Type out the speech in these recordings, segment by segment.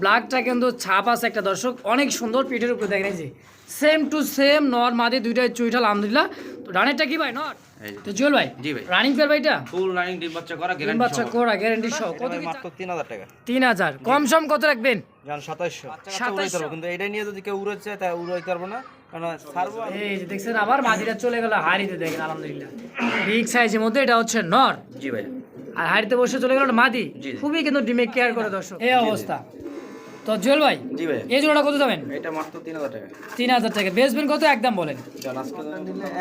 ব্ল্যাকটা কিন্তু ছাপ আছে একটা দর্শক অনেক সুন্দর পিঠের উপরে দেখেন এই যে। সেম টু সেম নর মাদি দুইটাই চুইটাল আলহামদুলিল্লাহ। তো ডানেরটা কি ভাই নর? তো জুয়েল ভাই জি ভাই। রানিং পেয়ার ভাইটা ফুল রানিং ডিম বাচ্চা করা গ্যারান্টি বাচ্চা কোরা গ্যারান্টি সহ। কত কি মাত্র তিন হাজার টাকা। তিন হাজার। কম সম কত রাখবেন? সাতাইশশো। সাতাইশশো। উড়াইতে কিন্তু এটা নিয়ে যদি কেউ উড়াইতে চায় তা উড়াইতে পারব না। এই যে দেখছেন আবার মাদিরা চলে গেল হাড়িতে দেখেন আলহামদুলিল্লাহ। বিগ সাইজের মধ্যে এটা হচ্ছে নর। জি ভাই। আর হাড়িতে বসে চলে গেল মাদি। খুবই কিন্তু ডিমে কেয়ার করে দর্শক। এই অবস্থা। তো জুয়েল ভাই জি ভাই। এই জোড়াটা কত যাবেন? এটা মাত্র তিন হাজার টাকা। তিন হাজার টাকা। বেচবেন কত? একদম বলেন।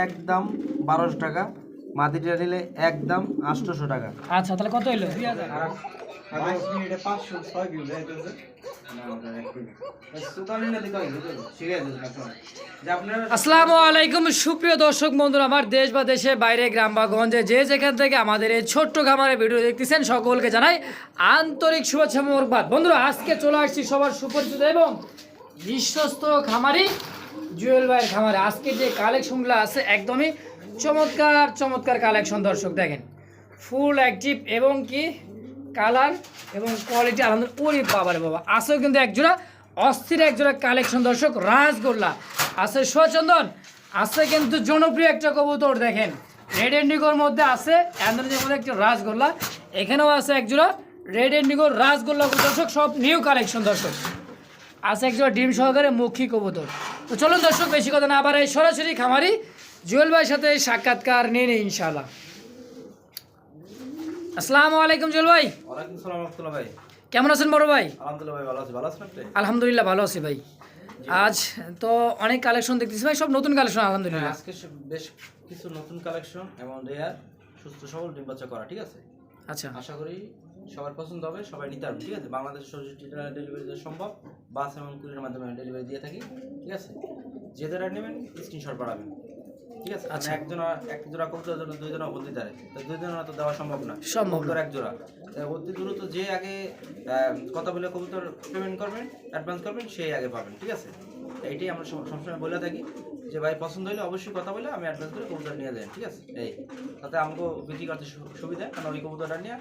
একদম বারোশো টাকা। মাদিটা নিলে একদম আটশোশো টাকা। আচ্ছা তাহলে কত হইল? দুই হাজার। আলাইকুম, সুপ্রিয় দর্শক বন্ধুরা, আমার দেশ বা দেশের বাইরে, গ্রাম বা গঞ্জে, যে যেখান থেকে আমাদের এই ছোট্ট খামারের ভিডিও দেখতেছেন, সকলকে জানাই আন্তরিক শুভেচ্ছা মোরবাদ বন্ধুরা, আজকে চলে আসছি সবার সুপরিচিত এবং বিশ্বস্ত খামারি, জুয়েল ভাইয়ের খামারে। আজকে যে কালেকশনগুলো আছে, একদমই চমৎকার চমৎকার কালেকশন দর্শক, দেখেন। ফুল অ্যাক্টিভ এবং কি? কালার এবং কোয়ালিটি আলহামদুলিল্লাহ ওরে বাবারে বাবা। আছেও কিন্তু একজোড়া, অস্থির একজোড়া কালেকশন দর্শক রাজগোল্লা আছে সচন্দন, আছে কিন্তু জনপ্রিয় একটা কবুতর, দেখেন। রেড এন্ডিগোর মধ্যে আছে অ্যান্ড্রোজের মধ্যে একটা রাজগোল্লা এখানেও আছে একজোড়া রেড এন্ডিগোর রাজগোল্লা দর্শক, সব নিউ কালেকশন দর্শক। আছে একজোড়া ডিম সহকারে মুখী কবুতর। তো চলুন দর্শক, বেশি কথা না আবার এই সরাসরি খামারি জুয়েল ভাইয়ের সাথে সাক্ষাৎকার নিয়ে নিই ইনশাআল্লাহ। আসসালামু আলাইকুম জুয়েল ভাই। ভাই। কেমন আছেন বড় ভাই? আলহামদুলিল্লাহ ভাই ভালো আছি। ভালো আছেন আপনি? আলহামদুলিল্লাহ ভালো আছি ভাই। আজ তো অনেক কালেকশন দেখতেছি ভাই সব নতুন কালেকশন আলহামদুলিল্লাহ। আজকে বেশ কিছু নতুন কালেকশন এবং রেয়ার সুস্থ সবল ডিম বাচ্চা করা ঠিক আছে? আচ্ছা। আশা করি সবার পছন্দ হবে সবাই নিতে পারবে ঠিক আছে? বাংলাদেশ সরাসরি ডেলিভারি দেওয়া সম্ভব। বাস এবং কুরিয়ার মাধ্যমে ডেলিভারি দিয়ে থাকি ঠিক আছে? যে যারা নেবেন স্ক্রিনশট পাঠাবেন। ঠিক আছে আচ্ছা। আচ্ছা। একজন এক জোড়া কবুতরের জন্য দুই জোড়া বলতে পারে তো দুই জোড়া তো দেওয়া সম্ভব না। সম্ভব না। এক জোড়া অতি দ্রুত যে আগে কথা বলে কবুতর পেমেন্ট করবেন অ্যাডভান্স করবেন সেই আগে পাবেন ঠিক আছে? এইটাই আমরা সবসময় বলে থাকি। যে ভাই পছন্দ হলে অবশ্যই কথা বলে আমি অ্যাডভান্স করে কবুতর নিয়ে যাই ঠিক আছে? এই। তাতে আমাকে বিক্রি করতে সুবিধা কারণ ওই কবুতরটা নিয়ে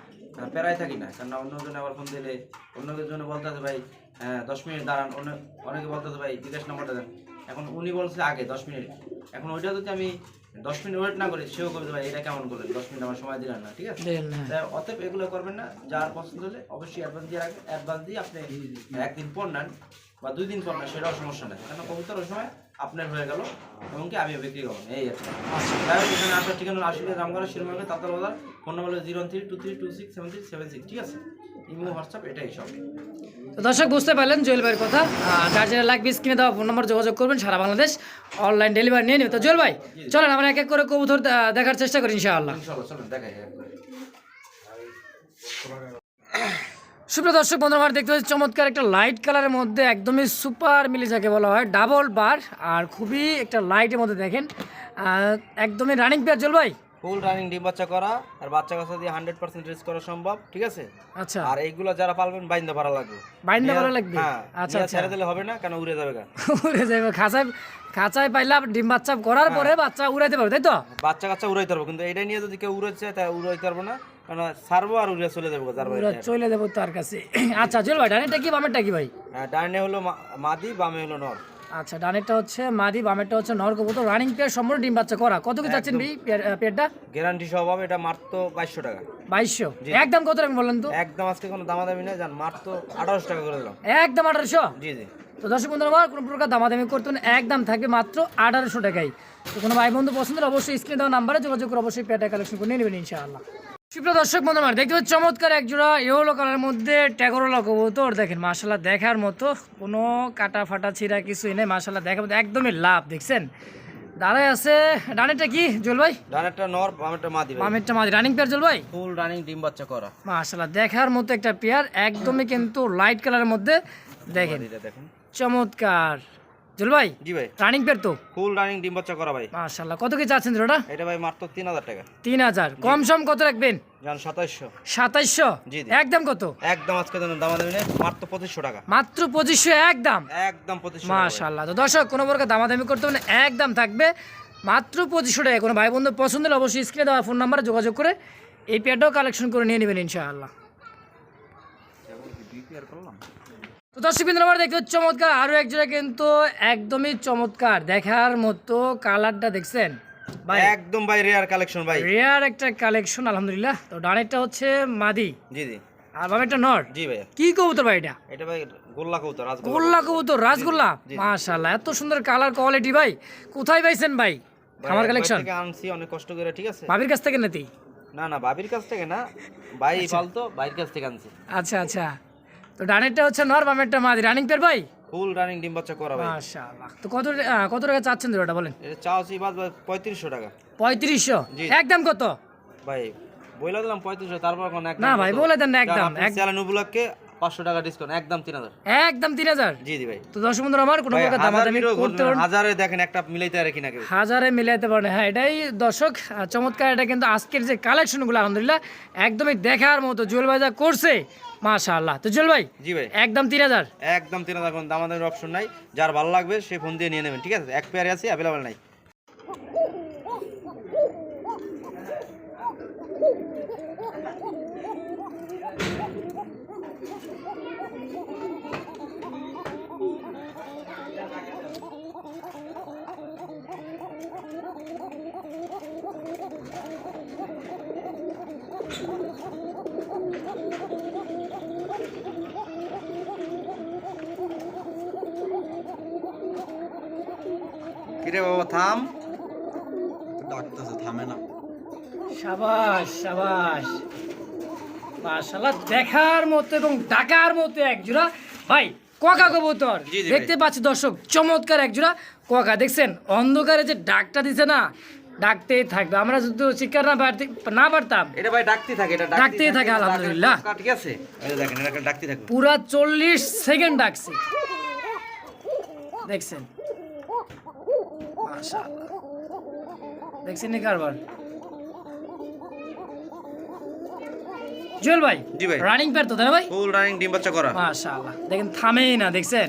প্যারায় থাকি না। কারণ অন্যজনে আবার ফোন দিলে অন্যদের জন্য বলতে আছে ভাই হ্যাঁ দশ মিনিট দাঁড়ান অন্য অনেকে বলতে আছে ভাই বিকাশ নাম্বারটা দেন। এখন উনি বলছে আগে দশ মিনিট। এখন ওইটা যদি আমি দশ মিনিট ওয়েট না করি সেও করবে ভাই এটা কেমন করলেন? দশ মিনিট আমার সময় দিলেন না ঠিক আছে। অতএব এগুলো করবেন না যার পছন্দ হলে অবশ্যই অ্যাডভান্স দিয়ে রাখবেন। অ্যাডভান্স দিয়ে আপনি একদিন পর নেন বা দুই দিন পর নেন সেটাও সমস্যা নেই। কেন কবুতর ওই সময় আপনার হয়ে গেল এবং কি আমিও বিক্রি করব এই একটা তাই এখানে আসার ঠিকানা আশিলে রামগড়া শিরোমাকে তাতাল বাজার। Phone number zero three two three two six seven three seven six ঠিক আছে? ইমো হোয়াটসঅ্যাপ এটাই সব। তো দর্শক বুঝতে পারলেন জুয়েল ভাইয়ের কথা যার যেটা লাগবে স্ক্রিনে দেওয়া ফোন নম্বর যোগাযোগ করবেন সারা বাংলাদেশ অনলাইন ডেলিভারি নিয়ে নেবে। তো জুয়েল ভাই চলেন আমরা এক এক করে কবুতর দেখার চেষ্টা করি ইনশাআল্লাহ। একবারে সুপ্রিয় দর্শক বন্ধুরা আমার দেখতে পাচ্ছি চমৎকার একটা লাইট কালারের মধ্যে একদমই সুপার মিলি যাকে বলা হয় ডাবল বার আর খুবই একটা লাইটের মধ্যে দেখেন। একদমই রানিং পেয়ার জল ভাই ফুল রানিং ডিম বাচ্চা করা আর বাচ্চা কাচ্চা দিয়ে হান্ড্রেড পার্সেন্ট রিস্ক করা সম্ভব ঠিক আছে? আচ্ছা। আর এইগুলো যারা পালবেন বাইন্দা ভাড়া লাগবে। বাইন্দা নিয়ে- লাগবে? হ্যাঁ আচ্ছা আচ্ছা। ছেড়ে দিলে হবে না কেন উড়ে যাবে উড়ে যাবে খাঁচায় খাঁচায় পাইলাম ডিম বাচ্চা করার পরে বাচ্চা উড়াইতে পারবে তাই তো? বাচ্চা কাচ্চা উড়াইতে পারব কিন্তু এটা নিয়ে যদি কেউ উড়াইছে তা উড়াইতে পারব না কারণ ছাড়বো আর উড়ে চলে যাব যার উড়া চলে দেবো তার কাছে। আচ্ছা চল ভাই ডানেরটা কি বামেরটা কি ভাই? ডাইনে হলো মাদি বামে হলো নর। আচ্ছা ডানেরটা হচ্ছে মাদি বামেরটা হচ্ছে নর কবুতর রানিং পেয়ার সম্পূর্ণ ডিম বাচ্চা করা। কত কি চাচ্ছেন ভাই পেয়ার- পেয়ারটা? গ্যারান্টি সহ হবে এটা মাত্র বাইশশো টাকা। বাইশশো? একদম কত রাখবেন বলেন তো? একদম আজকে কোনো দামাদামি নেই জান মাত্র আঠারোশো টাকা করে দিলাম। একদম আঠারোশো? জি জি। তো দর্শক বন্ধুরা আমার কোনো প্রকার দামাদামি করতে না, একদম থাকবে মাত্র আঠারোশো টাকাই তো কোনো ভাই বন্ধু পছন্দ হলে অবশ্যই স্ক্রিনে দেওয়া নাম্বারে যোগাযোগ করে অবশ্যই পেটা কালেকশন করে নিয়ে নেবেন ইনশাআল্লাহ। সুপ্রিয় দর্শক বন্ধু আমার দেখতে পাচ্ছি চমৎকার এক জোড়া ইয়েলো কালারের মধ্যে ট্যাগরোলা কবুতর। দেখেন মাশাল্লাহ দেখার মতো কোনো কাটা ফাটা ছিঁড়া কিছুই নেই মাশাল্লাহ দেখার মতো একদমই লাভ দেখছেন? দাঁড়ায় আছে ডানেরটা কি জল ভাই? ডানেরটা নর বামেরটা মাদি ভাই। মামেরটা মাঝে রানিং পেয়ার জল ভাই? ফুল রানিং ডিম বাচ্চা করা। মাশাল্লাহ দেখার মতো একটা পেয়ার একদমই কিন্তু লাইট কালারের মধ্যে দেখেন। চমৎকার। জল ভাই জি ভাই। রানিং পেয়ার তো? ফুল রানিং ডিম বাচ্চা করা ভাই। মাশাল্লাহ কত কি চাচ্ছেন জোড়া এটা ভাই মাত্র তিন হাজার টাকা। তিন হাজার। কম সম কত রাখবেন? জান জি। একদম কত? একদম আজকে মাত্র টাকা। মাত্র একদম? একদম পঁচিশশো মাশাল্লাহ তো দর্শক কোনো প্রকার দামাদামি করতে হবে না একদম থাকবে। মাত্র পঁচিশশো টাকা। কোনো ভাই বন্ধু পছন্দ হলে অবশ্যই স্ক্রিনে দেওয়া ফোন নাম্বারে যোগাযোগ করে এই পেয়ারটাও কালেকশন করে নিয়ে নেবেন ইনশাআল্লাহ। তো দর্শক বিন্দু আমার দেখতে চমৎকার। আরও একজোড়া কিন্তু একদমই চমৎকার। দেখার মতো কালারটা দেখছেন? ভাই। একদম ভাই রেয়ার কালেকশন ভাই। রেয়ার একটা কালেকশন আলহামদুলিল্লাহ। তো ডানেরটা হচ্ছে মাদি। জি জি। আর বামেরটা নর। জি ভাইয়া। কি কবুতর ভাই এটা? এটা ভাই গোল্লা কবুতর রাজগোল্লা গোল্লা কবুতর রাসগোল্লা জি। মাশাআল্লাহ এত সুন্দর কালার কোয়ালিটি ভাই। কোথায় পাইছেন ভাই ভাই, আমার কালেকশন থেকে আনছি অনেক কষ্ট করে ঠিক আছে? ভাবির কাছ থেকে নাতি না না কাছ থেকে না। ভাই পালতো ভাইয়ের কাছ থেকে আনছি। আচ্ছা আচ্ছা। তো ডানেরটা হচ্ছে নর বামেরটা মাদি। রানিং পেয়ার ভাই? ফুল রানিং ডিম বাচ্চা করা ভাই। মাশাআল্লাহ। তো কত কত টাকা চাচ্ছেন ওটা বলেন? এটা চাওছি বাদ বাদ পঁয়ত্রিশশো টাকা। পঁয়ত্রিশশো? জি। একদম কত? ভাই বইলা দিলাম পঁয়ত্রিশশো তারপর কোন একদম না ভাই, বলে দেন না একদম, এক- উপলক্ষে পাঁচশো টাকা ডিসকাউন্ট একদম তিন হাজার। একদম তিন হাজার? জি জি ভাই। তো দর্শক বন্ধুরা আমার কোনো প্রকার দামাদামি করতে পারেন হাজারে দেখেন একটা মিলাইতে না কেউ। হাজারে মিলাইতে পারেন হ্যাঁ এটাই দর্শক চমৎকার এটা কিন্তু আজকের যে কালেকশনগুলো আলহামদুলিল্লাহ একদমই দেখার মতো জুয়েল ভাই যা করছে মাশাআল্লাহ। তো জুয়েল ভাই জি ভাই। একদম তিন হাজার? একদম তিন হাজার কোনো দামাদামির অপশন নাই। যার ভালো লাগবে সে ফোন দিয়ে নিয়ে নেবেন ঠিক আছে? এক পেয়ারে আছে অ্যাভেলেবেল নাই। থাম ডাকতেছে থামে না। সাবাস সাবাস। মাশাআল্লাহ দেখার মতো এবং ডাকার মতো এক জোড়া। ভাই কোকা কবুতর। দেখতে পাচ্ছি দর্শক চমৎকার এক জোড়া। কোকা দেখছেন অন্ধকারে যে ডাকটা দিছে না ডাকতেই থাকবে। আমরা যদি শিকার না পারতে না পারতাম এটা ভাই ডাকতে থাকে এটা ডাকতেই থাকে, আলহামদুলিল্লাহ। ঠিক আছে? এই দেখেন এটা ডাকতে থাকবে পুরা চল্লিশ সেকেন্ড ডাকছে। দেখছেন। দেখছেন নি কারবার। জুয়েল ভাই জি ভাই। রানিং প্যার তো তাই ভাই? ফুল রানিং ডিম বাচ্চা করা। মাশাআল্লাহ। দেখেন থামেই না দেখছেন?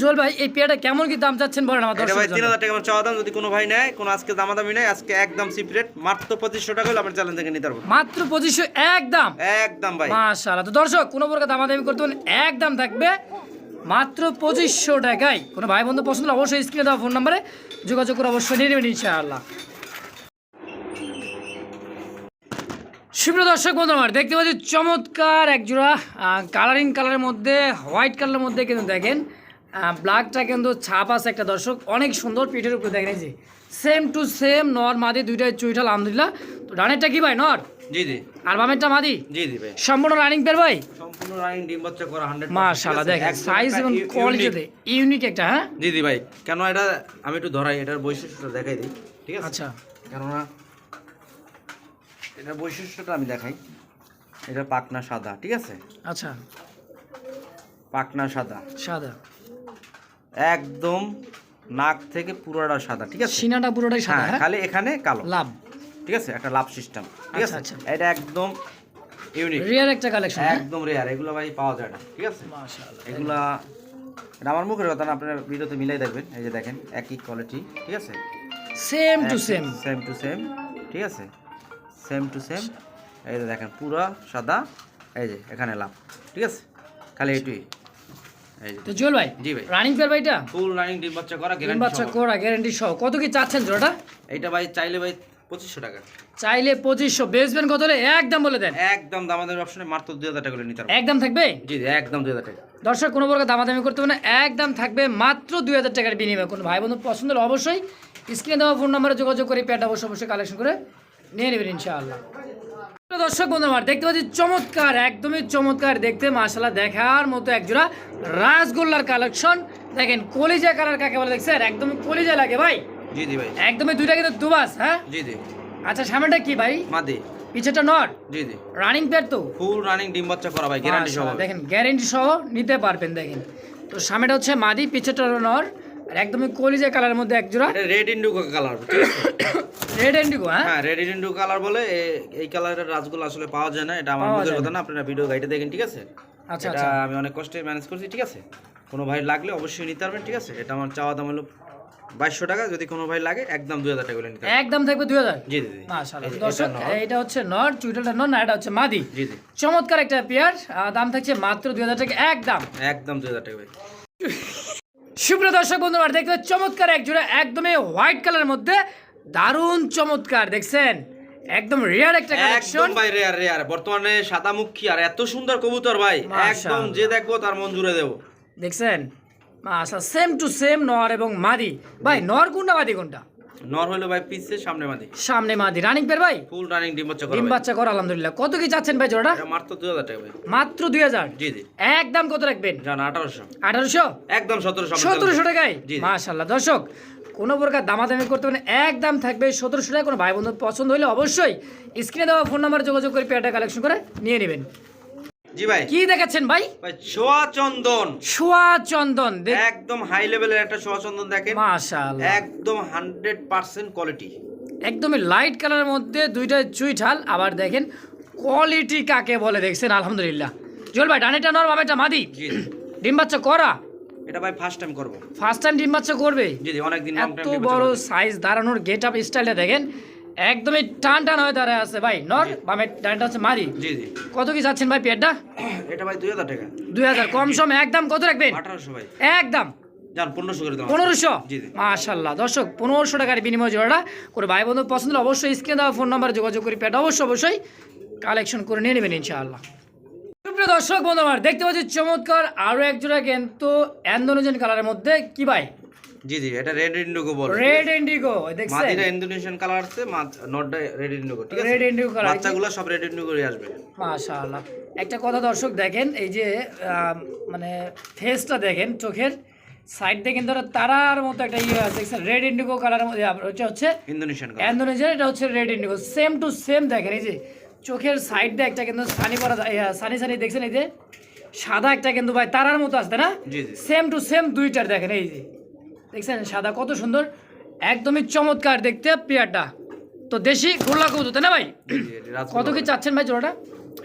জুয়েল ভাই এই পেয়ারটা কেমন কি দাম চাচ্ছেন বলেন আমার এটা ভাই তিন দর্শক হাজার টাকা চাওয়া দাম যদি কোনো ভাই নেয় কোনো আজকে নেয় আজকে একদম সিপ্রেট মাত্র টাকা হলে চ্যালেঞ্জ থেকে নিতে পারব। মাত্র পঁচিশশো একদম। একদম ভাই। মাশাআল্লাহ। তো দর্শক কোনো প্রকার দামাদামি করতে একদম থাকবে। মাত্র পঁচিশশো টাকায়। কোনো ভাই বন্ধু পছন্দ হলে অবশ্যই স্ক্রিনে দেওয়া ফোন নাম্বারে যোগাযোগ করে অবশ্যই নিয়ে নেবেন ইনশাআল্লাহ। সুপ্রিয় দর্শক, বন্ধু আমার, দেখতে পাচ্ছি চমৎকার একজোড়া কালারিং কালারের মধ্যে হোয়াইট কালারের মধ্যে কিন্তু দেখেন ব্ল্যাকটা কিন্তু ছাপ আছে একটা দর্শক, অনেক সুন্দর পিঠের উপরে দেখেন যে সেম টু সেম নর, মাদি, দুইটাই চুইঠাল, আলহামদুলিল্লাহ। তো ডানেরটা কি ভাই, নর? জি জি। আর বামেরটা মাদি? জি জি ভাই। সম্পূর্ণ রানিং পেয়ার ভাই? সম্পূর্ণ রানিং ডিম বাচ্চা করা হান্ড্রেড মাশাআল্লাহ দেখেন সাইজ এবং কোয়ালিটিতে ইউনিক একটা হ্যাঁ? জি জি ভাই। কেন এটা আমি একটু ধরাই এটার বৈশিষ্ট্যটা দেখাই দিই ঠিক আছে? আচ্ছা। কেননা এটার বৈশিষ্ট্যটা আমি দেখাই। এটা পাকনা সাদা ঠিক আছে? আচ্ছা। পাকনা সাদা। সাদা। একদম নাক থেকে পুরোটা সাদা ঠিক আছে? সিনাটা পুরোটাই সাদা হ্যাঁ হ্যাঁ? খালি এখানে কালো। লাভ। ঠিক আছে? একটা লাভ সিস্টেম ঠিক আচ্ছা, আছে? আচ্ছা। এটা একদম ইউনিক রিয়ার একটা কালেকশন একদম রেয়ার এগুলো ভাই পাওয়া যায় না ঠিক আছে? মাশাআল্লাহ এগুলা এটা আমার মুখের কথা না আপনার ভিডিওতে মিলাই দেখবেন এই যে দেখেন একই কোয়ালিটি ঠিক আছে? Same to same same to same ঠিক আছে? সেম টু সেম এই যে দেখেন পুরো সাদা এই যে এখানে লাভ ঠিক আছে? খালি এটুই এই যে। তো জুয়েল ভাই জি ভাই। রানিং পেয়ার ভাইটা? ফুল রানিং ডিম বাচ্চা করা গ্যারান্টি বাচ্চা করা গ্যারান্টি সহ। কত কি চাচ্ছেন জোড়াটা? এইটা ভাই চাইলে ভাই পঁচিশশো টাকা। চাইলে পঁচিশশো। বেচবেন কত হলে? একদম বলে দেন। একদম দামাদের অপশনে মাত্র দুই হাজার টাকা করে নিতে একদম থাকবে? জি একদম দুই হাজার টাকা। দর্শক কোনো প্রকার দামাদামি করতে হবে না। একদম থাকবে মাত্র দুই হাজার টাকার বিনিময়ে। কোনো ভাই বন্ধু পছন্দ হলে অবশ্যই স্ক্রিনে দেওয়া ফোন নাম্বারে যোগাযোগ করে প্যাড অবশ্যই অবশ্যই কালেকশন করে নিয়ে নেবেন ইনশাআল্লাহ। দর্শক বন্ধু আমার দেখতে পাচ্ছি চমৎকার একদমই চমৎকার দেখতে। মাশাল্লাহ দেখার মতো একজোড়া রাসগোল্লার কালেকশন দেখেন কলিজা কালার কাকে বলে দেখছেন? একদমই কলিজা লাগে ভাই। জি জি ভাই। একদমই দুইটা কিন্তু দুবাস হ্যাঁ? জি জি। আচ্ছা সামনেটা কি ভাই? মাদি। পিছেটা নট? জি জি। রানিং পেয়ার তো? ফুল রানিং ডিম বাচ্চা করা ভাই গ্যারান্টি সহ দেখেন গ্যারেন্টি সহ নিতে পারবেন দেখেন। তো সামনেটা হচ্ছে মাদি পিছেটা নর। আর একদমই কলিজা কালারের মধ্যে এক জোড়া। Red indigo colour red indigo হ্যাঁ? হ্যাঁ রেড ইন্ডিগো কালার বলে এই কালারের রাজগুলো আসলে পাওয়া যায় না এটা আমার মুখের কথা না আপনারা ভিডিও গাইডে দেখেন ঠিক আছে? আচ্ছা আচ্ছা। আমি অনেক কষ্টে ম্যানেজ করছি ঠিক আছে? কোনো ভাই লাগলে অবশ্যই নিতে পারবেন ঠিক আছে? এটা আমার চাওয়া দাম হলো বাইশশো টাকা যদি কোনো ভাই লাগে একদম দুই হাজার টাকা নিতে একদম থাকবে দুই হাজার? জি মাশাআল্লাহ। দর্শক এটা হচ্ছে নর চুইটালটা নর না এটা হচ্ছে মাদি। জি জি। চমৎকার একটা পেয়ার দাম থাকছে মাত্র দুই হাজার টাকা একদম। একদম দুই হাজার টাকা ভাই। সুপ্রিয় দর্শক দেখতে চমৎকার এক জোড়া একদমই হোয়াইট কালারের মধ্যে দারুণ চমৎকার দেখছেন? একদম রেয়ার একটা কালেকশন ভাই রেয়ার রেয়ার বর্তমানে সাদা মুখী আর এত সুন্দর কবুতর ভাই। একদম যে দেখব তার মন জুড়ে দেবো। দেখছেন? আচ্ছা সেম টু সেম নর এবং মাদি। ভাই নর কোনটা মাদি কোনটা? নর হইল ভাই পিসে সামনে মাদি। সামনে মাদি। রানিং পেয়ার ভাই? ফুল রানিং ডিম বাচ্চা করা ডিম বাচ্চা কর আলহামদুলিল্লাহ। কত কি চাচ্ছেন ভাই জোড়াটা? এটা মাত্র দুই হাজার টাকা ভাই। মাত্র দুই হাজার? জি জি। একদম কত রাখবেন? জান আঠারোশো। আঠারোশো? একদম সতেরোশো সতেরোশো টাকায়? জি, জি। মাশাল্লাহ দর্শক কোনো প্রকার দামাদামি করতে পারেন একদম থাকবে সতেরোশো টাকা। কোনো ভাই বন্ধু পছন্দ হলে অবশ্যই স্ক্রিনে দেওয়া ফোন নাম্বার যোগাযোগ করে পেয়ারটা কালেকশন করে নিয়ে নেবেন। জি ভাই। কি দেখাচ্ছেন ভাই? ভাই সোয়া চন্দন। সোয়া চন্দন একদম হাই লেভেলের একটা সোয়া চন্দন দেখেন। মাশাল্লাহ একদম হান্ড্রেড পার্সেন্ট কোয়ালিটি একদমই লাইট কালারের মধ্যে দুইটা চুই ঠাল আবার দেখেন কোয়ালিটি কাকে বলে দেখছেন? আলহামদুলিল্লাহ। জল ভাই ডানেটা নর বাবাটা মাদি? জি জি। ডিম বাচ্চা করা? এটা ভাই ফার্স্ট টাইম করব। ফার্স্ট টাইম ডিম বাচ্চা করবে? জি অনেকদিন এত বড় সাইজ দাঁড়ানোর গেট আপ স্টাইলটা দেখেন। একদমই টান টান হয়ে দাঁড়ায় আছে ভাই। নর বামে ডানটা হচ্ছে মারি। জি জি। কত কি যাচ্ছেন ভাই পেটটা? এটা ভাই দুই হাজার টাকা। দুই হাজার কম সম একদম কত রাখবেন? আঠারোশো ভাই। একদম। পনেরোশো মাশাল্লাহ। দর্শক পনেরোশো টাকার বিনিময় জোড়াটা করে ভাই বন্ধু পছন্দ হলে অবশ্যই স্ক্রিনে দেওয়া ফোন নাম্বার যোগাযোগ করে পেট অবশ্যই অবশ্যই কালেকশন করে নিয়ে নেবেন ইনশাআল্লাহ। দর্শক বন্ধু আমার দেখতে পাচ্ছি চমৎকার আরও এক জোড়া কিন্তু অ্যান্ডোনোজেন কালারের মধ্যে। কি ভাই? জি জি এটা রেড ইন্ডিগো বল রেড ইন্ডিগো দেখছেন? মাদিরা ইন্দোনেশিয়ান কালার আছে নটটা রেড ইন্ডিগো ঠিক আছে? রেড ইন্ডিগো কালার বাচ্চাগুলো সব রেড ইন্ডিগোই আসবে। মাশাআল্লাহ। একটা কথা দর্শক দেখেন এই যে মানে ফেসটা দেখেন চোখের সাইড দেখেন ধরো তারার মতো একটা ইয়ে আছে দেখছেন? রেড ইন্ডিগো কালারের মধ্যে ওইটা হচ্ছে ইন্দোনেশিয়ান কালার অ্যান্ডোনেজিয়ার এটা হচ্ছে red indigo same to same দেখেন এই যে চোখের সাইড দিয়ে একটা কিন্তু সানি পরা সানি সানি দেখছেন এই যে? সাদা একটা কিন্তু ভাই তারার মতো আসতে না? সেম টু সেম দুইটার দেখেন এই যে। দেখছেন সাদা কত সুন্দর একদমই চমৎকার দেখতে পেয়ারটা। তো দেশি গোল্লা কৌতো তাই না ভাই? কত কি চাচ্ছেন ভাই জোড়াটা?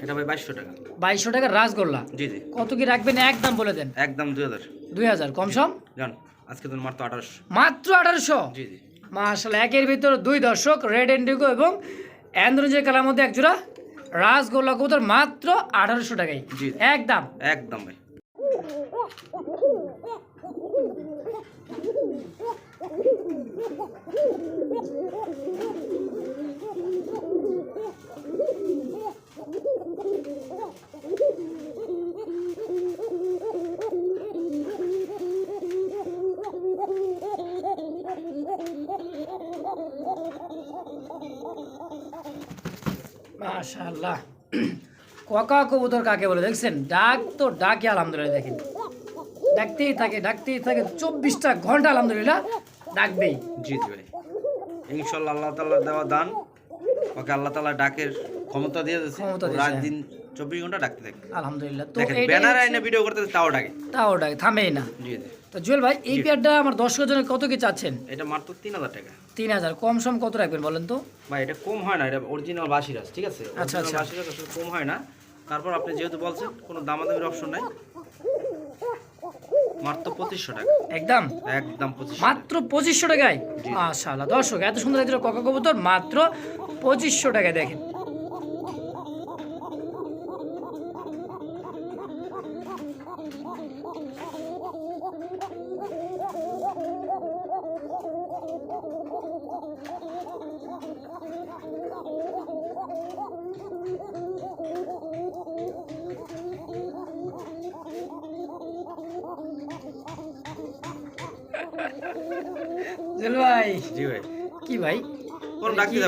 এটা ভাই বাইশশো টাকা। বাইশশো টাকার রাসগোল্লা জি জি। কত কি রাখবেন একদম বলে দেন। একদম দুই হাজার। দুই হাজার কম সম? জান আজকে তো মাত্র আঠারোশো। মাত্র আঠারোশো? জি জি। মার্শাল একের ভিতর দুই দর্শক রেড ইন্ডিগো এবং অ্যান্ড্রোজের কালার মধ্যে একজোড়া রাসগোল্লা কবুতর মাত্র আঠারোশো টাকায়। জি। একদম। একদম ভাই। মাশাল্লাহ ককা কবুতর কাকে বলে দেখছেন? ডাক তো ডাকে আলহামদুলিল্লাহ দেখেন। ডাকতেই থাকে ডাকতেই থাকে। চব্বিশটা ঘণ্টা আলহামদুলিল্লাহ ডাকবেই। জি জি ভাই। ইনশাল্লাহ আল্লাহ তাল্লাহ দেওয়া দান। ওকে আল্লাহ তাল্লাহ ডাকের ক্ষমতা দিয়ে দিয়েছে। রাত দিন চব্বিশ ঘণ্টা ডাকতে থাকে। আলহামদুলিল্লাহ তো ব্যানার আইনে ভিডিও করতে তাও ডাকে। তাও ডাকে থামেই না। জি জি। তো জুয়েল ভাই এই পেয়ারটা আমার দর্শকের জন্য কত কি চাচ্ছেন? এটা মাত্র তিন হাজার টাকা। তিন হাজার কম সম কত রাখবেন বলেন তো? ভাই এটা কম হয় না এটা অরিজিনাল বাসিরাজ ঠিক আছে? আচ্ছা, আচ্ছা। বাসিরাজ কম হয় না। তারপর আপনি যেহেতু বলছেন কোনো দামাদামির অপশন নাই। মাত্র পঁচিশশো টাকা। একদম? একদম মাত্র পঁচিশশো টাকায়? মাশাআল্লাহ। দর্শক এত সুন্দর একজন ককা কবুতর মাত্র পঁচিশশো টাকায় দেখেন।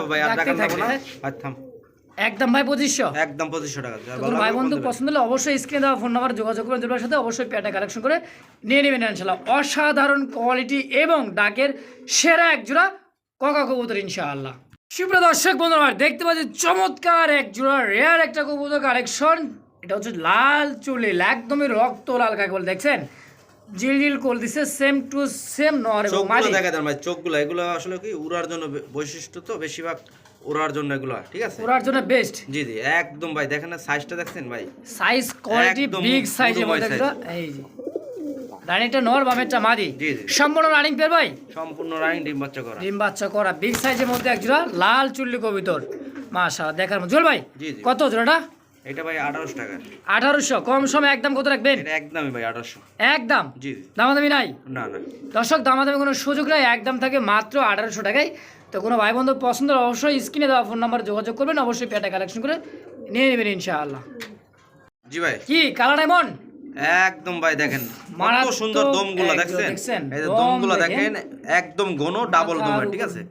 ভাই আর না। থাকবে, আর থাম। একদম ভাই পঁচিশশো। একদম পঁচিশশো টাকা। ভাই বন্ধু পছন্দ হলে অবশ্যই স্ক্রিনে দেওয়া ফোন নাম্বার যোগাযোগ করবেন দুটোর সাথে। অবশ্যই পেয়ারটা কালেকশন করে নিয়ে নেবেন ইনশাল্লাহ অসাধারণ কোয়ালিটি এবং ডাকের সেরা এক জোড়া ককা কবুতর ইনশাআল্লাহ। সুপ্রিয় দর্শক বন্ধু আমার দেখতে পাচ্ছি চমৎকার এক জোড়া রেয়ার একটা কবুতর কালেকশন এটা হচ্ছে লাল চুলিল একদমই রক্ত লাল কাকে বলে দেখছেন? জিল জিল কল দিছে সেম টু সেম নর এবং মাদি দেখা দেন ভাই চোখগুলো এগুলো আসলে কি উড়ার জন্য বৈশিষ্ট্য তো বেশিরভাগ উড়ার জন্য এগুলো ঠিক আছে? জন্য বেস্ট জি জি একদম ভাই দেখেন না সাইজটা দেখছেন ভাই? সাইজ কোয়ালিটি বিগ সাইজের মধ্যে এই যে। রানিংটা নর বামেরটা মাদি। সম্পূর্ণ রানিং পের ভাই? সম্পূর্ণ রানিং ডিম বাচ্চা করা। ডিম বাচ্চা করা বিগ সাইজের মধ্যে এক জোড়া লাল চুল্লি কবিতর। মাশাআল্লাহ দেখার জল ভাই। কত জোড়াটা? এটা ভাই আঠারোশো টাকা। আঠারোশো কম সময় একদম কত রাখবেন? এটা একদমই ভাই আঠারোশো। একদম? জি জি। দামাদামি নাই? না না। দর্শক দামাদামি কোনো সুযোগ নাই একদম থাকে মাত্র আঠারোশো টাকায়। তো কোনো ভাই বন্ধু পছন্দ অবশ্যই স্ক্রিনে দেওয়া ফোন নাম্বার যোগাযোগ করবেন অবশ্যই পেটা কালেকশন করে নিয়ে নেবেন ইনশাআল্লাহ। জি ভাই। কি কালার এমন একদম ভাই দেখেন কত সুন্দর দমগুলো দেখছেন? দেখছেন? এই যে দমগুলো দেখেন। একদম ঘন ডাবল দমের ঠিক আছে?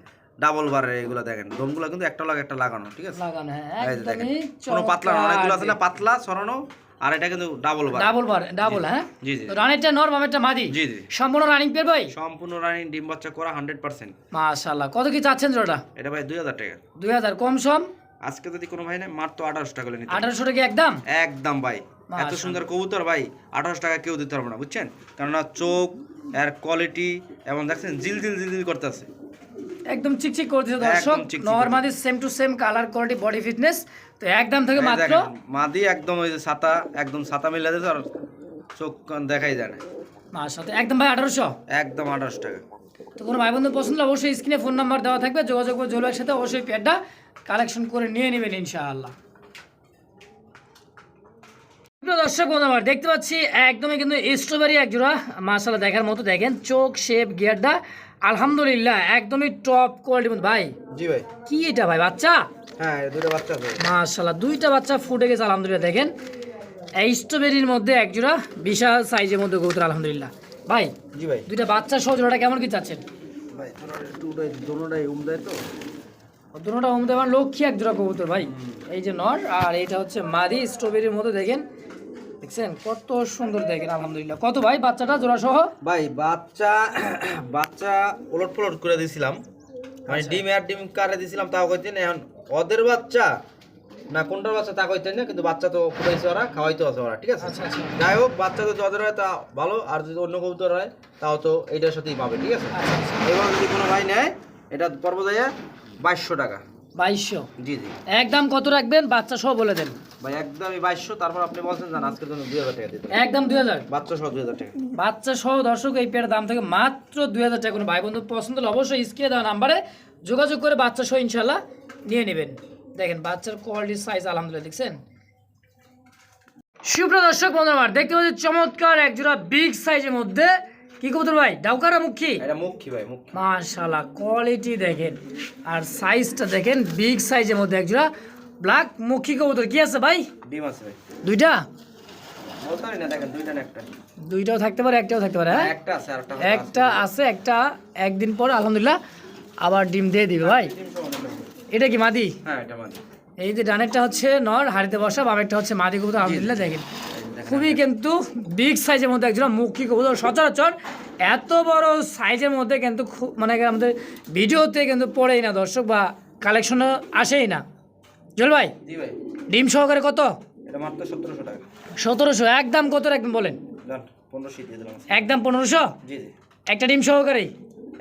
ডাবল বারের এগুলো দেখেন। দমগুলো কিন্তু একটা লাগে একটা লাগানো ঠিক আছে? লাগানো হ্যাঁ দেখেন কোনো পাতলা না, অনেকগুলো আছে না? পাতলা সরানো আর এটা কিন্তু ডাবল বার ডাবল বার ডাবল হ্যাঁ? জি, জি। তো রানিংটা নর বামেরটা মাদি? জি, জি। সম্পূর্ণ রানিং পের ভাই? সম্পূর্ণ রানিং ডিম বাচ্চা করা হান্ড্রেড পার্সেন্ট মাশাআল্লাহ। কত কি চাচ্ছেন জোড়াটা? এটা ভাই দুই হাজার টাকা। দুই হাজার কম সম? আজকে যদি কোনো ভাই নেই মাত্র আঠারোশো টাকা করে নিতে আঠারোশো টাকা একদম? একদম ভাই। এত সুন্দর কবুতর ভাই আঠারোশো টাকা কেউ দিতে পারবে না বুঝছেন? কেননা চোখ এর কোয়ালিটি এবং দেখছেন জিল জিল জিল জিল করতেছে। একদম চিকচিক করে দিচ্ছে দর্শক। Normally same to same colour quality body fitness তো একদম থেকে মাত্র মাদি একদম ওই যে ছাতা একদম ছাতা মিলে দিয়েছে আর চোখ দেখাই যায় না। মাশাআল্লাহ তো একদম ভাই আঠারোশো? একদম আঠারোশো টাকা। তো কোনো ভাই বন্ধু পছন্দ হলে অবশ্যই স্ক্রিনে ফোন নাম্বার দেওয়া থাকবে যোগাযোগ করে জলবাইয়ের সাথে অবশ্যই প্যাডটা কালেকশন করে নিয়ে নেবেন ইনশাআল্লাহ। দর্শক বন্ধু আমার দেখতে পাচ্ছি একদমই কিন্তু স্ট্রবেরি এক জোড়া মাশাআল্লাহ দেখার মতো দেখেন চোখ শেপ গিয়ারটা আলহামদুলিল্লাহ একদমই টপ কোয়ালিটি ভাই জি ভাই। কি এটা ভাই বাচ্চা? হ্যাঁ দুটো বাচ্চা আছে। মাশাআল্লাহ দুইটা বাচ্চা ফুটে গেছে আলহামদুলিল্লাহ। দেখেন এই স্ট্রবেরির মধ্যে এক জোড়া বিশাল সাইজের মধ্যে কবুতর আলহামদুলিল্লাহ। ভাই জি ভাই। দুইটা বাচ্চা সহ জোড়াটা কেমন কি চাচ্ছেন? ভাই দুটোই দুটোটাই উম দেয় তো। দুটোটা ওম দেওয়ার লক্ষ্মী এক জোড়া কবুতর ভাই। এই যে নর আর এইটা হচ্ছে মাদি স্ট্রবেরির মধ্যে দেখেন দেখছেন? কত সুন্দর দেখেন আলহামদুলিল্লাহ। কত ভাই বাচ্চাটা জোড়া সহ ভাই বাচ্চা বাচ্চা ওলট পলট করে দিয়েছিলাম মানে ডিম আর ডিম কারে দিয়েছিলাম তাও কইতেন এখন ওদের বাচ্চা না কোনটার বাচ্চা তা কইতেন না কিন্তু বাচ্চা তো ফুটাইছে ওরা খাওয়াইতে আছে ওরা ঠিক আছে? আচ্ছা আচ্ছা। যাই হোক বাচ্চা যদি ওদের হয় তা ভালো আর যদি অন্য কবুতর হয় তাও তো এইটার সাথেই পাবে ঠিক আছে? আচ্ছা আচ্ছা। এবার যদি কোনো ভাই নেয় এটা পর্ব যায় বাইশশো টাকা। বাইশশো। জি জি। একদম কত রাখবেন? বাচ্চা সহ বলে দেন। ভাই একদমই বাইশশো তারপর আপনি বলছেন জান আজকের জন্য দুই হাজার টাকা দিতে একদম দুই হাজার? বাচ্চা সহ দুই হাজার টাকা। বাচ্চা সহ দর্শক এই পেয়ারের দাম থেকে মাত্র দুই হাজার টাকা কোনো ভাই বন্ধু পছন্দ হলে অবশ্যই স্ক্রিনে দেওয়া নাম্বারে যোগাযোগ করে বাচ্চা সহ ইনশাল্লাহ নিয়ে নেবেন। দেখেন বাচ্চার কোয়ালিটি সাইজ আলহামদুলিল্লাহ দেখছেন? সুপ্রিয় দর্শক বন্ধু আমার দেখতে পাচ্ছি চমৎকার এক জোড়া বিগ সাইজের মধ্যে কি কবুতর ভাই? ডাউকারা মুখী? এটা মুখী ভাই মুখী। মাশাআল্লাহ কোয়ালিটি দেখেন। আর সাইজটা দেখেন বিগ সাইজের মধ্যে এক জোড়া ব্ল্যাক মুখী কবুতর। কি আছে ভাই? ডিম আছে ভাই। দুইটা? বলতে না দেখেন দুইটা না একটা। দুইটাও থাকতে পারে একটাও থাকতে পারে হ্যাঁ? একটা আছে আর একটা একটা আছে একটা একদিন পর আলহামদুলিল্লাহ আবার ডিম দিয়ে দিবে ভাই। এটা কি মাদি? হ্যাঁ এটা মানে এই যে ডানেরটা হচ্ছে নর হাড়িতে বসা বামেরটা হচ্ছে মাদি কবুতর। আলহামদুলিল্লাহ দেখেন। খুবই কিন্তু বিগ সাইজের মধ্যে একজন মুখী কবুতর। সচরাচর এত বড় সাইজের মধ্যে কিন্তু খুব মানে আমাদের ভিডিওতে কিন্তু পড়েই না দর্শক বা কালেকশনে আসেই না। জল ভাই ডিম সহকারে কত? সতেরোশো একদম কত রাখবেন বলেন? একদম পনেরোশো? একটা ডিম সহকারেই?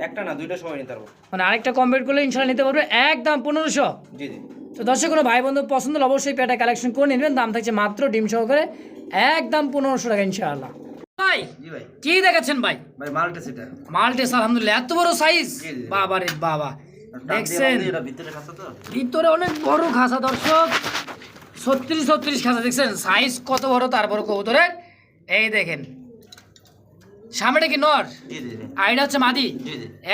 একটা না দুইটা সময় নিতে পারব। মানে আরেকটা কমপ্লিট করলে ইনশাল্লাহ নিতে পারবে। একদম পনেরোশো? জি জি। তো দর্শক কোনো ভাই বন্ধু পছন্দ হলে অবশ্যই পেটা কালেকশন করে নেবেন। দাম থাকছে মাত্র ডিম সহকারে একদম পনেরোশো টাকা ইনশাআল্লাহ। ভাই কি দেখাচ্ছেন ভাই? ভাই মালটা সেটা। মাল্টেস আলহামদুলিল্লাহ এত বড় সাইজ। বাবা রে বাবা। দেখছেন? ভিতরে অনেক বড় খাসা দর্শক। ছত্রিশ ছত্রিশ খাসা দেখছেন? সাইজ কত বড় তারপর কবুতরের? এই দেখেন। সামনে কি নর? আইডা হচ্ছে মাদি?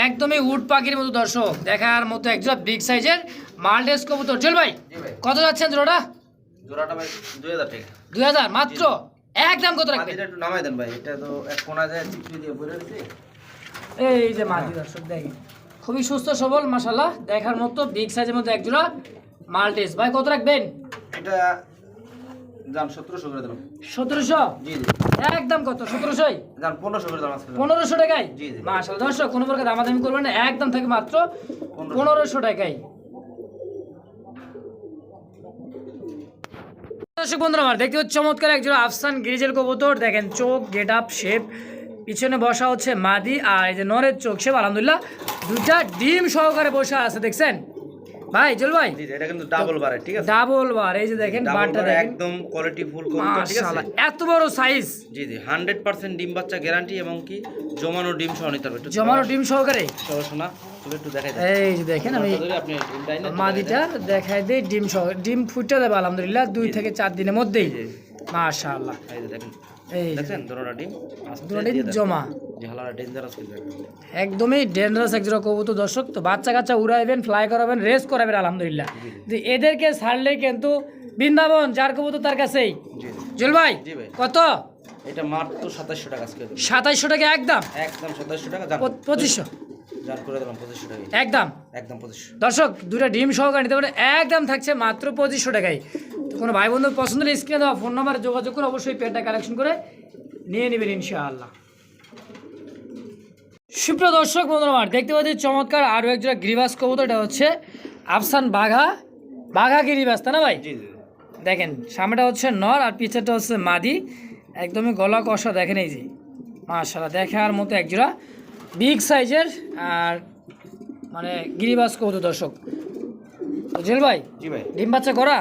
একদমই উট পাখির মতো দর্শক। দেখার মতো একজন বিগ সাইজের মাল্টেস কবুতর। চল ভাই। কত যাচ্ছেন জোড়াটা? জোড়াটা ভাই দুই হাজার টাকা। দুই হাজার মাত্র? একদম কত রাখবেন? মাটিটা একটু নামাই দেন ভাই এটা তো এক যায় দিয়ে পড়ে রয়েছে এই যে মাদি দর্শক দেখেন। খুবই সুস্থ সবল মাসাল্লাহ দেখার মতো বিগ সাইজের মধ্যে এক জোড়া মাল্টেস ভাই কত রাখবেন? এটা যান সতেরোশো করে দিলাম। সতেরোশো? জি জি। একদম কত? সতেরোশোই? যান পনেরোশো করে দিলাম আজকে। পনেরোশো টাকায়? জি, জি। মাসাল্লাহ দর্শক কোনো প্রকার দামাদামি করবেন না একদম থাকে মাত্র পনেরোশো টাকায়। দর্শক বন্ধুরা আমার দেখতে হচ্ছে চমৎকার একজন আফসান গিরিজেল কবুতর। দেখেন চোখ গেট আপ শেপ পিছনে বসা হচ্ছে মাদি আর এই যে নরের চোখ শেপ আলহামদুলিল্লাহ দুটা ডিম সহকারে বসে আছে দেখছেন? ভাই জল ভাই? এটা কিন্তু ডাবল বারে ঠিক আছে? ডাবল বার এই যে দেখেন বারটা দেখেন। একদম কোয়ালিটি ফুল কবুতর ঠিক আছে? এত বড় সাইজ জি জি হান্ড্রেড পার্সেন্ট ডিম বাচ্চা গ্যারান্টি এবং কি জমানো ডিম সহ নিতে হবে জমানো ডিম সহকারে? সহ শোনা তুমি একটু দেখাই দেন। এই যে দেখেন আমি ধরে আপনি ডিমটা এনে মাদিটা দেখাই দিই ডিম সহ ডিম ফুটে দেবে আলহামদুলিল্লাহ দুই থেকে চার দিনের মধ্যেই। জি। মাশাআল্লাহ। এই দেখেন। এই যে। দেখছেন? দুটোটা ডিম দুটো ডিম জমা। জি হালারা ডেঞ্জারাস কিন্তু একদম। একদমই ডেঞ্জারাস একজোড়া কবুতর দর্শক। তো বাচ্চা কাচ্চা উড়াইবেন ফ্লাই করাবেন রেস করাবেন আলহামদুলিল্লাহ। এদেরকে ছাড়লে কিন্তু বৃন্দাবন যার কবুতর তার কাছেই। জুল ভাই কত? এটা মাত্র সাতাশশো টাকা। সাতাইশশো টাকা একদম। একদম সাতাশশো টাকা পঁচিশশো। জান করে দিলাম পঁচিশশো টাকা একদম। একদম পঁচিশশো। দর্শক দুটা ডিম সহকারে নিতে পারেন একদম থাকছে মাত্র পঁচিশশো টাকায়। তো কোনো ভাই বন্ধু পছন্দ হলে স্ক্রিনে দেওয়া ফোন নাম্বারে যোগাযোগ করে অবশ্যই পেটটা কালেকশন করে নিয়ে নেবেন ইনশাআল্লাহ। সুপ্রিয় দর্শক বন্ধুরা আমার দেখতে পাচ্ছি চমৎকার আরও একজোড়া গিরিবাস কবুতর। এটা হচ্ছে আফসান বাঘা বাঘা গিরিবাস তাই না ভাই? জি জি। দেখেন সামনেটা হচ্ছে নর আর পিছেরটা হচ্ছে মাদি। একদমই গলা কষা দেখেন এই যে। মাশাল্লাহ দেখার মতো একজোড়া বিগ সাইজের আর মানে গিরিবাস কবুতর দর্শক। জেল ভাই জি ভাই। ডিম বাচ্চা করা?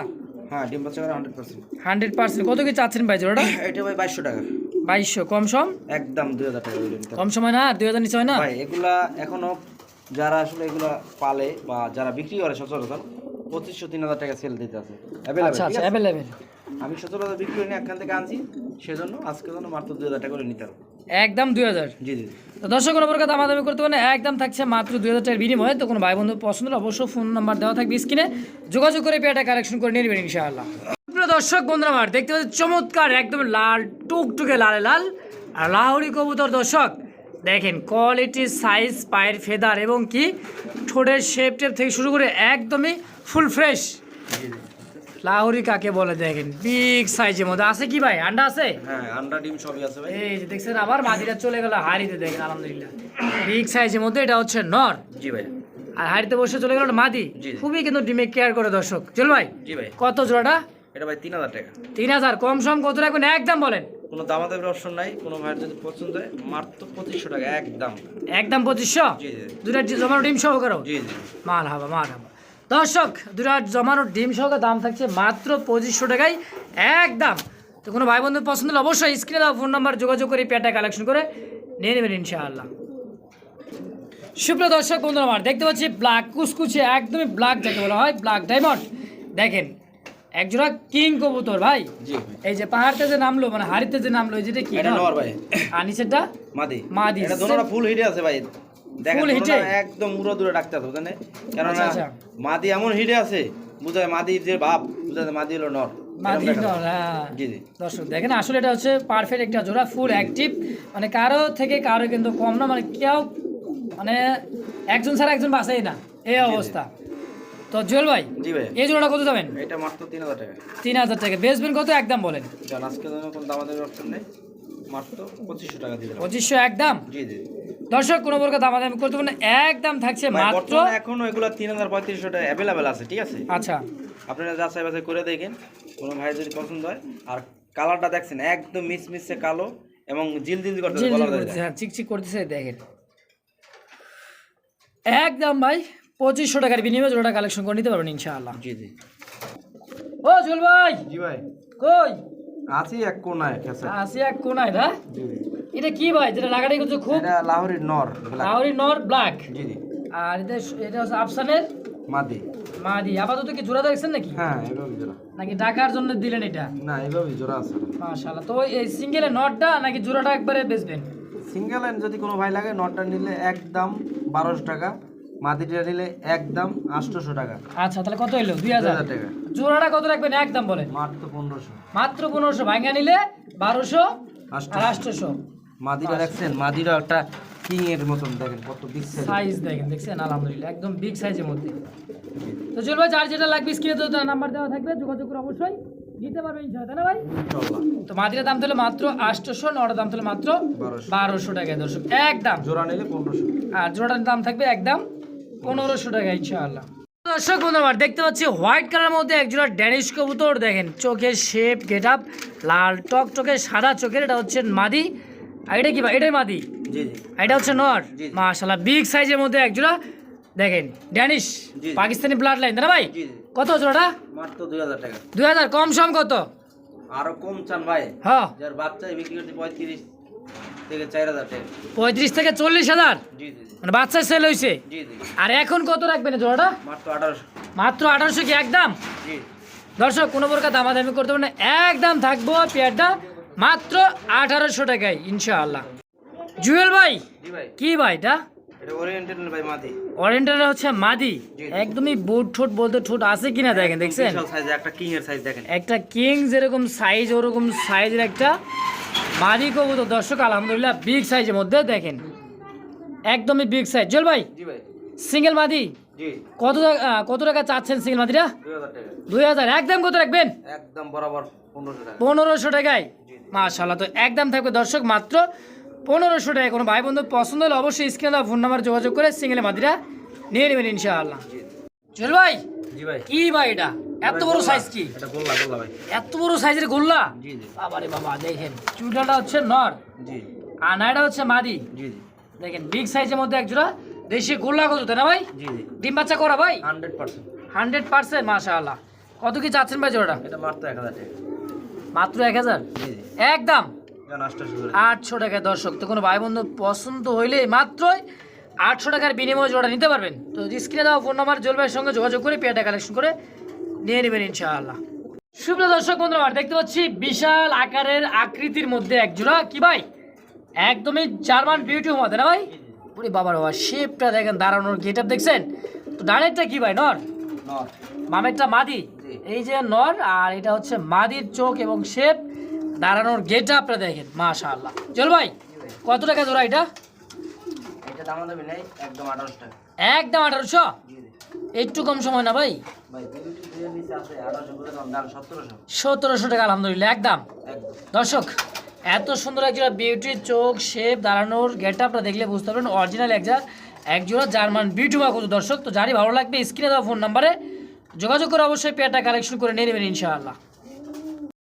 হ্যাঁ ডিম বাচ্চা করে হান্ড্রেড পার্সেন্ট হান্ড্রেড পার্সেন্ট কত কি চাচ্ছেন ভাই জোড়াটা এটা ভাই বাইশশো টাকা। বাইশশো কম সম? একদম দুই হাজার টাকা কম সময় না? দুই হাজার নিচে হয় না? ভাই এগুলা এখনও যারা আসলে এগুলা পালে বা যারা বিক্রি করে সচরাচর পঁচিশশো তিন হাজার টাকা সেল দিতে আছে। আচ্ছা আচ্ছা অ্যাভেলেবেল আমি সচরাচর বিক্রি করে এখান থেকে আনছি সেজন্য আজকে জন্য মাত্র দুই হাজার টাকা করে নিতে হবে একদম দুই হাজার। জি জি তো দর্শক কোনো প্রকার দামাদামি করতে পারেন একদম থাকছে মাত্র দুই হাজার টাকার বিনিময়ে। তো কোনো ভাই বন্ধু পছন্দ অবশ্যই ফোন নাম্বার দেওয়া থাকবে স্ক্রিনে। যোগাযোগ করে পেয়েটা কালেকশন করে নিয়ে নেবেন ইনশাআল্লাহ। দর্শক বন্ধুরা আমার দেখতে পাচ্ছি চমৎকার একদম লাল টুকটুকে লালে লাল। আর লাহরি কবুতর দর্শক দেখেন কোয়ালিটি সাইজ পায়ের ফেদার এবং কি ঠোঁটের শেপ টেপ থেকে শুরু করে একদমই ফুল ফ্রেশ লাহোরি কাকে বলে দেখেন? বিগ সাইজের মধ্যে। আছে কি ভাই? আন্ডা আছে? হ্যাঁ আন্ডা ডিম সবই আছে ভাই। এই যে দেখছেন আবার মাদিরা চলে গেল হাড়িতে দেখেন আলহামদুলিল্লাহ। বিগ সাইজের মধ্যে এটা হচ্ছে নর। জি ভাই। আর হাড়িতে বসে চলে গেল মাদি খুবই কিন্তু ডিমে কেয়ার করে দর্শক। চল ভাই জি ভাই। কত জোড়াটা? এটা ভাই তিন হাজার টাকা। তিন হাজার। কম সম কত রাখবেন? একদম বলেন। কোনো দামাদামের অপশন নাই কোনো ভাইয়ের যদি পছন্দ হয় মাত্র পঁচিশশো টাকা একদম। একদম পঁচিশশো? জি জি। দুটা জমানো ডিম সহ করো জি জি। মাল হাবা মাল হাবা। দর্শক দুটা জমানো ডিম সহ দাম থাকছে মাত্র পঁচিশশো টাকায় একদম। তো কোনো ভাই বন্ধু পছন্দ হলে অবশ্যই স্ক্রিনে দেওয়া ফোন নাম্বার যোগাযোগ করে পেটা কালেকশন করে নিয়ে নেবেন ইনশাআল্লাহ। সুপ্রিয় দর্শক বন্ধুরা আমার দেখতে পাচ্ছি ব্ল্যাক কুচকুচে একদমই ব্ল্যাক যাকে বলা হয় ব্ল্যাক ডায়মন্ড দেখেন একজোড়া কিং কবুতর ভাই। এই যে পাহাড়তে যে নামলো মানে হাড়িতে যে নামলো এই যেটা কি এটা? নর ভাই। আর নিচেরটা? মাদি। মাদি। এটা দোনোটা ফুল হিটে আছে ভাই। হিটে? একদম উড়ো দূরে ডাকতে বুঝলেন? কেননা আচ্ছা, আচ্ছা। মাদি এমন হিটে আছে বুঝায় মাদির যে ভাব বুঝায় মাদি হলো নর। মাদি হ্যাঁ। দর্শক দেখেন আসলে এটা হচ্ছে পারফেক্ট একটা জোড়া ফুল অ্যাক্টিভ মানে কারও থেকে কারও কিন্তু কম না মানে কেউ মানে একজন ছাড়া একজন বাঁচেই না এই অবস্থা। তো জুয়েল ভাই জি ভাই। এই জোড়াটা কত যাবেন? এটা মাত্র তিন হাজার টাকা। তিন হাজার টাকা। বেচবেন কত একদম বলেন? আজকে কোনো দামাদামের অপশন নেই। মাত্র পঁচিশশো টাকা দিয়ে পঁচিশশো একদম জি জি। দর্শক কোনো প্রকার দামাদামি করতে পারেন একদম থাকছে মাত্র বর্তমানে এগুলো তিন হাজার পঁয়ত্রিশশো টাকা অ্যাভেলেবেল আছে ঠিক আছে? আচ্ছা। আপনারা যাচাই বাছাই করে দেখেন কোনো ভাই যদি পছন্দ হয়। আর কালারটা দেখছেন একদম কালো এবং জিল জিল করতেছে হ্যাঁ চিকচিক করতেছে দেখেন। একদম ভাই পঁচিশশো টাকার বিনিময়ে জোড়াটা কালেকশন করে নিতে পারবেন ইনশাআল্লাহ। জি জি। ও জুয়েল ভাই! জি ভাই। কই? আছি এক কোনায় আসি এক কোনায় না? এটা কি ভাই? যেটা লাগাটাই করছে খুব এটা লাহোরের নর। লাহোরি নর ব্ল্যাক জি জি। আর এটা এটা হচ্ছে আফসানের? মাদি। মাদি। আপাতত কি জোড়া দেখছেন নাকি? হ্যাঁ এভাবে জোড়া। নাকি ঢাকার জন্য দিলেন এটা? না এভাবে জোড়া আছে। মাশাআল্লাহ। তো এই সিঙ্গেলের নটটা নাকি জোড়াটা একবারে বেচবেন? সিঙ্গেল যদি কোনো ভাই লাগে নটটা নিলে একদম বারোশো টাকা। মাদিটা নিলে একদম আটশোশো টাকা। আচ্ছা তাহলে কত হইল দুই হাজার। টাকা। জোড়াটা কত রাখবেন? একদম বলেন মাত্র পনেরোশো। মাত্র পনেরোশো। ভাঙা নিলে বারোশো আর আটশোশো। মাদিরা দেখছেন? মাদিরা একটা কিং এর মতন দেখেন কত বিগ সাইজ সাইজ দেখেন দেখছেন? আলহামদুলিল্লাহ একদম বিগ সাইজের মধ্যে। তো চল ভাই যার যেটা লাগবে স্ক্রিনে তো নাম্বার দেওয়া থাকবে যোগাযোগ করে অবশ্যই নিতে পারবে ইনশাআল্লাহ তাই না ভাই? তো মাদিরার দাম তাহলে মাত্র আটশোশো নটার দাম তাহলে মাত্র বারোশো। বারোশো টাকায় দর্শক। একদম। জোড়া নিলে পনেরোশো। আর জোড়াটার দাম থাকবে একদম পনেরোশো টাকা ইনশাআল্লাহ। দর্শক বন্ধু আমার দেখতে পাচ্ছি হোয়াইট কালার মধ্যে এক জোড়া ড্যানিশ কবুতর। দেখেন চোখের শেপ গেট আপ লাল টক টকে সাদা চোখের এটা হচ্ছে মাদি। আর এটা কি ভাই এটাই মাদি? এটা হচ্ছে নর। মাশাল্লাহ বিগ সাইজের মধ্যে একজোড়া দেখেন ড্যানিশ। পাকিস্তানি ব্লাড লাইন না ভাই? কত জোড়াটা? মাত্র দুই হাজার টাকা। দুই হাজার কম সম কত? আরও কম চান ভাই। হ্যাঁ। যার বাচ্চাই বিক্রি করতে পঁয়ত্রিশ থেকে চার হাজার টাকা। পঁয়ত্রিশ থেকে চল্লিশ হাজার? জি জি। মানে বাচ্চা সেল হয়েছে আর এখন কত রাখবেন জোড়াটা? মাত্র আঠারোশো। কি একদম? দর্শক কোনো প্রকার দামাদামি করতে পারবেন না। একদম থাকব পেয়ারটা মাত্র আঠারোশো টাকায় ইনশাআল্লাহ। জুয়েল ভাই কি ভাই এটা? হচ্ছে মাদি? একদমই বুট ঠোঁট বলতে ঠোঁট আছে কিনা দেখেন দেখছেন? সাইজ একটা কিং এর সাইজ দেখেন। একটা কিং যেরকম সাইজ ওরকম সাইজের একটা মাদি কবুতর। দর্শক আলহামদুলিল্লাহ বিগ সাইজের মধ্যে দেখেন। একদমই বিগ সাইজ জল ভাই সিঙ্গেল মাদি? কত টাকা- কত টাকা চাচ্ছেন সিঙ্গেল মাদিরা দুই হাজার একদম কত রাখবেন? একদম বরাবর পনেরোশো টাকায়। মাশাল্লাহ তো একদম থাকবে দর্শক মাত্র পনেরোশো টাকায়। কোনো ভাই বন্ধু পছন্দ হলে অবশ্যই স্ক্রিনে দেওয়া ফোন নাম্বার যোগাযোগ করে সিঙ্গেল মাদিরা নিয়ে নেবেন ইনশাআল্লাহ। জি। চল ভাই কি ভাই এটা? এত বড় সাইজ কি? এত বড় সাইজের গোল্লা? জি বাবারে বাবা দেখেন চুটাটা হচ্ছে নর। আনাটা হচ্ছে মাদি। জি জি। দেখেন বিগ সাইজের মধ্যে একজোড়া দেশি গোল্লা কত তাই না ভাই? ডিম বাচ্চা করা ভাই? Hundred percent. হান্ড্রেড পার্সেন্ট মাশাআল্লাহ। কত কি চাচ্ছেন ভাই জোড়াটা? এটা মাত্র এক হাজার টাকা। মাত্র এক হাজার? একদম আটশো টাকায় দর্শক তো কোনো ভাই বন্ধু পছন্দ হইলে মাত্রই আটশো টাকার বিনিময়ে জোড়া নিতে পারবেন। তো স্ক্রিনে দেওয়া ফোন নাম্বার জলবাইয়ের সঙ্গে যোগাযোগ করে পেয়াটা কালেকশন করে নিয়ে নেবেন ইনশাআল্লাহ। সুপ্রিয় দর্শক আমরা দেখতে পাচ্ছি বিশাল আকারের আকৃতির মধ্যে এক জোড়া কি ভাই? একদমই জার্মান বিউটি হোমাতে না ভাই? পুরি বাবার বাবা শেপটা দেখেন দাঁড়ানোর গেট দেখছেন? তো ডানেরটা কি ভাই নর? মামেরটা মাদি? এই যে নর আর এটা হচ্ছে মাদির চোখ এবং শেপ দাঁড়ানোর গেট আপনারা দেখেন মাশাআল্লাহ। চল ভাই কত টাকা জোড়া এটা? একদম আঠারোশো একটু কম সময় না ভাই? সতেরোশো। টাকা আলহামদুলিল্লাহ একদম। দর্শক এত সুন্দর একজোড়া বিউটি চোখ শেপ দাঁড়ানোর গেট আপটা দেখলে বুঝতে পারবেন। অরিজিনাল একজা একজোড়া জার্মান বিউটিমা কত দর্শক। তো যারই ভালো লাগবে স্ক্রিনে দেওয়া ফোন নাম্বারে যোগাযোগ করে অবশ্যই পেয়ারটা কালেকশন করে নিয়ে নেবেন ইনশাআল্লাহ।